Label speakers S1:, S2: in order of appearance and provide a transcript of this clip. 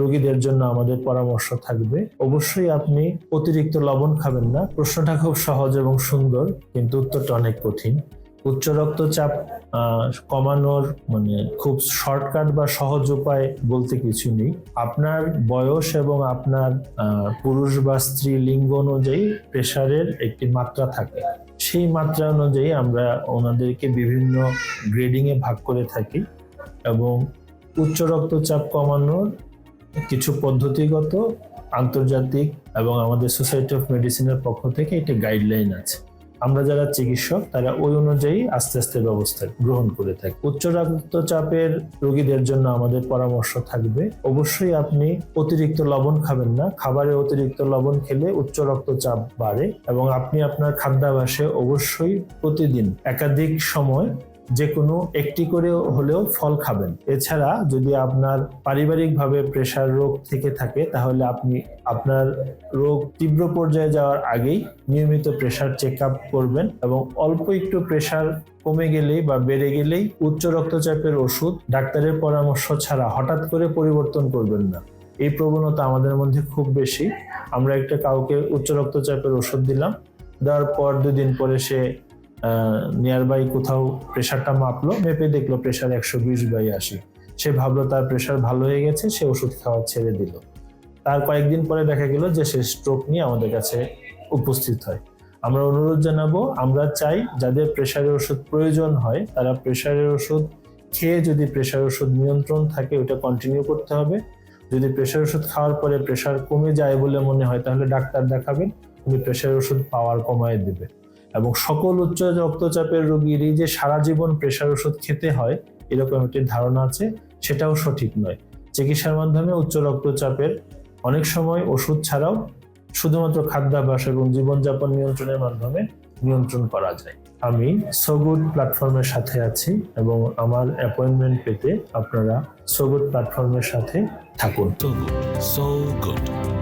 S1: রোগীদের জন্য আমাদের পরামর্শ থাকবে। অবশ্যই আপনি অতিরিক্ত লবণ খাবেন না। প্রশ্নটা খুব সহজ এবং সুন্দর, কিন্তু উত্তরটা অনেক কঠিন। উচ্চ রক্তচাপ কমানোর মানে খুব শর্টকাট বা সহজ উপায় বলতে কিছু নেই। আপনার বয়স এবং আপনার পুরুষ বা স্ত্রী লিঙ্গ অনুযায়ী প্রেশারের একটি মাত্রা থাকে। সেই মাত্রা অনুযায়ী আমরা ওনাদেরকে বিভিন্ন গ্রেডিংয়ে ভাগ করে থাকি এবং উচ্চ রক্তচাপ কমানোর কিছু পদ্ধতিগত, আন্তর্জাতিক এবং আমাদের সোসাইটি অফ মেডিসিনের পক্ষ থেকে একটি গাইডলাইন আছে। আমরা যারা চিকিৎসক, তারা ওই অনুযায়ী আস্তে আস্তে ব্যবস্থা গ্রহণ করে থাকি। উচ্চ রক্তচাপের রোগীদের জন্য আমাদের পরামর্শ থাকবে, অবশ্যই আপনি অতিরিক্ত লবণ খাবেন না। খাবারে অতিরিক্ত লবণ খেলে উচ্চ রক্তচাপ বাড়ে এবং আপনি আপনার খাদ্যাভ্যাসে অবশ্যই প্রতিদিন একাধিক সময় যে কোনো একটি করে হলেও ফল খাবেন। এছাড়া যদি আপনার পারিবারিকভাবে প্রেশার রোগ থেকে থাকে, তাহলে আপনি আপনার রোগ তীব্র পর্যায়ে যাওয়ার আগেই নিয়মিত প্রেশার চেক আপ করবেন এবং অল্প একটু প্রেশার কমে গেলেই বা বেড়ে গেলেই উচ্চ রক্তচাপের ওষুধ ডাক্তারের পরামর্শ ছাড়া হঠাৎ করে পরিবর্তন করবেন না। এই প্রবণতা আমাদের মধ্যে খুব বেশি। আমরা একটা কাউকে উচ্চ রক্তচাপের ওষুধ দিলাম, দেওয়ার পর দুদিন পরে সে নিয়ার বাই কোথাও প্রেশারটা মাপলো, মেপে দেখল প্রেশার একশো বিশ বাই আশি। সে ভাবলো তার প্রেশার ভালো হয়ে গেছে, সে ওষুধ খাওয়া ছেড়ে দিল। তার কয়েকদিন পরে দেখা গেল যে সে স্ট্রোক নিয়ে আমাদের কাছে উপস্থিত হয়। আমরা অনুরোধ জানাব, আমরা চাই যাদের প্রেশারের ওষুধ প্রয়োজন হয়, তারা প্রেশারের ওষুধ খেয়ে যদি প্রেশার ওষুধ নিয়ন্ত্রণ থাকে ওটা কন্টিনিউ করতে হবে। যদি প্রেশার ওষুধ খাওয়ার পরে প্রেশার কমে যায় বলে মনে হয়, তাহলে ডাক্তার দেখাবেন, উনি প্রেশার ওষুধ পাওয়ার কমায় দেবে। এবং সকল উচ্চ রক্তচাপের রোগীরই যে সারা জীবন প্রেশার ওষুধ খেতে হয়, এরকম একটি ধারণা আছে, সেটাও সঠিক নয় চিকিৎসার মাধ্যমে উচ্চ রক্তচাপের অনেক সময় ওষুধ ছাড়াও শুধুমাত্র খাদ্যাভ্যাস এবং জীবনযাপন নিয়ন্ত্রণের মাধ্যমে নিয়ন্ত্রণ করা যায় আমি সোগুড প্ল্যাটফর্মের সাথে আছি এবং আমার অ্যাপয়েন্টমেন্ট পেতে আপনারা সোগুড প্ল্যাটফর্মের সাথে থাকুন.
S2: So good.